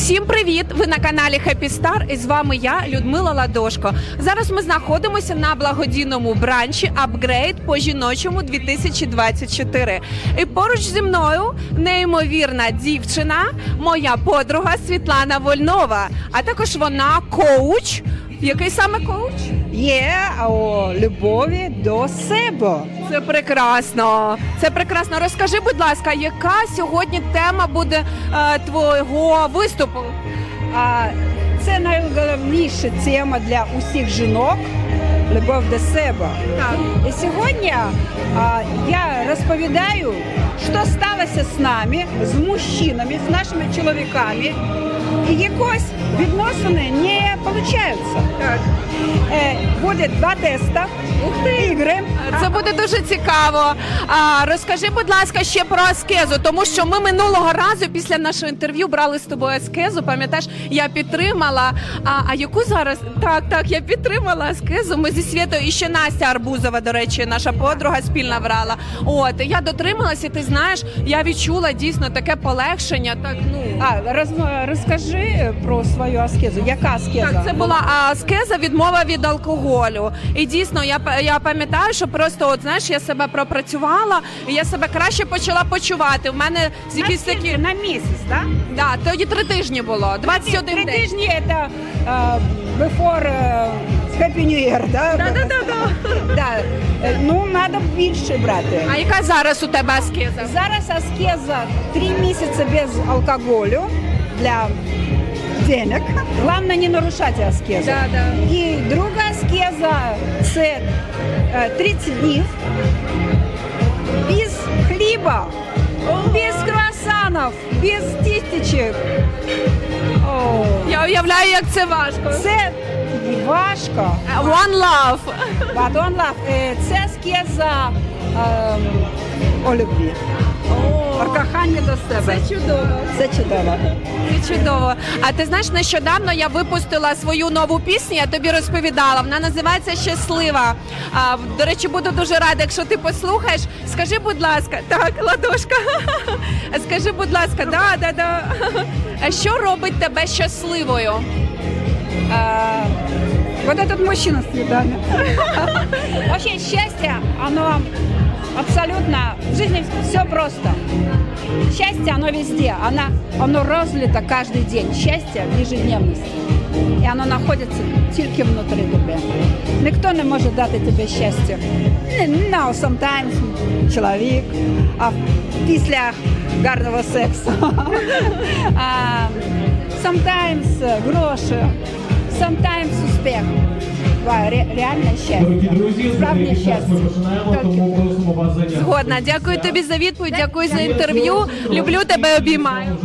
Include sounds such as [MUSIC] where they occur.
Всім привіт! Ви на каналі Happy Star і з вами я, Людмила Ладошко. Зараз ми знаходимося на благодійному бранчі апгрейд по жіночому 2024. І поруч зі мною неймовірна дівчина, моя подруга Світлана Вольнова. А також вона коуч. Який саме коуч? Є о любові до себе. Це прекрасно. Це прекрасно. Розкажи, будь ласка, яка сьогодні тема буде е, твого виступу? А це найголовніша тема для усіх жінок любов до себе. І сьогодні а, я розповідаю, що сталося з нами, з мужчинами, з нашими чоловіками, і якось відносини не получаються. Буде два тести, ігри. Це буде дуже цікаво. А, розкажи, будь ласка, ще про аскезу, тому що ми минулого разу після нашого інтерв'ю брали з тобою аскезу. Пам'ятаєш, я підтримала. А, а яку зараз? Так, так, я підтримала аскезу. Ми зі Світою і ще Настя Арбузова, до речі, наша подруга спільна брала. От я дотрималася. Ти знаєш, я відчула дійсно таке полегшення. Так, ну А роз, розкажи про свою аскезу. Яка аскеза? Так, це була аскеза, відмова від алкоголю. І дійсно, я я пам'ятаю, що просто от знаєш, я себе пропрацювала, і я себе краще почала почувати. У мене з якісь такі на місяць, так? да, тоді три тижні було. 21 Три день. тижні це uh, before uh, Happy New Year, да? Да, да, да, да. Да. Е, Ну, треба більше брати. А яка зараз у тебе аскеза? Зараз аскеза три місяці без алкоголю для денег. Головне не нарушати аскезу. Да, да. І аскеза це е, 30 днів без хліба, без круасанів, без тістечок. Я уявляю, як це важко. Це важко. One love. But on love. Е, Це аскеза ем, о любві. Про кохання до себе. Це чудово. Це чудово. Це чудово. А ти знаєш, нещодавно я випустила свою нову пісню, я тобі розповідала. Вона називається Щаслива. А, до речі, буду дуже рада, якщо ти послухаєш. Скажи, будь ласка, так, ладошка. [LAUGHS] Скажи, будь ласка, да, да, да. А Що робить тебе щасливою? А, вот этот мужчина с цветами. [LAUGHS] Вообще счастье, оно абсолютно... В жизни все просто. Счастье, оно везде. Оно, оно разлито каждый день. Счастье в ежедневности. І воно знаходиться тільки внутрі тебе. Ніхто не може дати тобі щастя. Не- No, sometimes чоловік, а після гарного сексу. [LAUGHS] А, sometimes е, гроші, sometimes успіх. Реальне щастя. час щастя. тому просимо вас зайняти. Згодна. Дякую тобі за відповідь, дякую за інтерв'ю. Люблю тебе, обіймаю.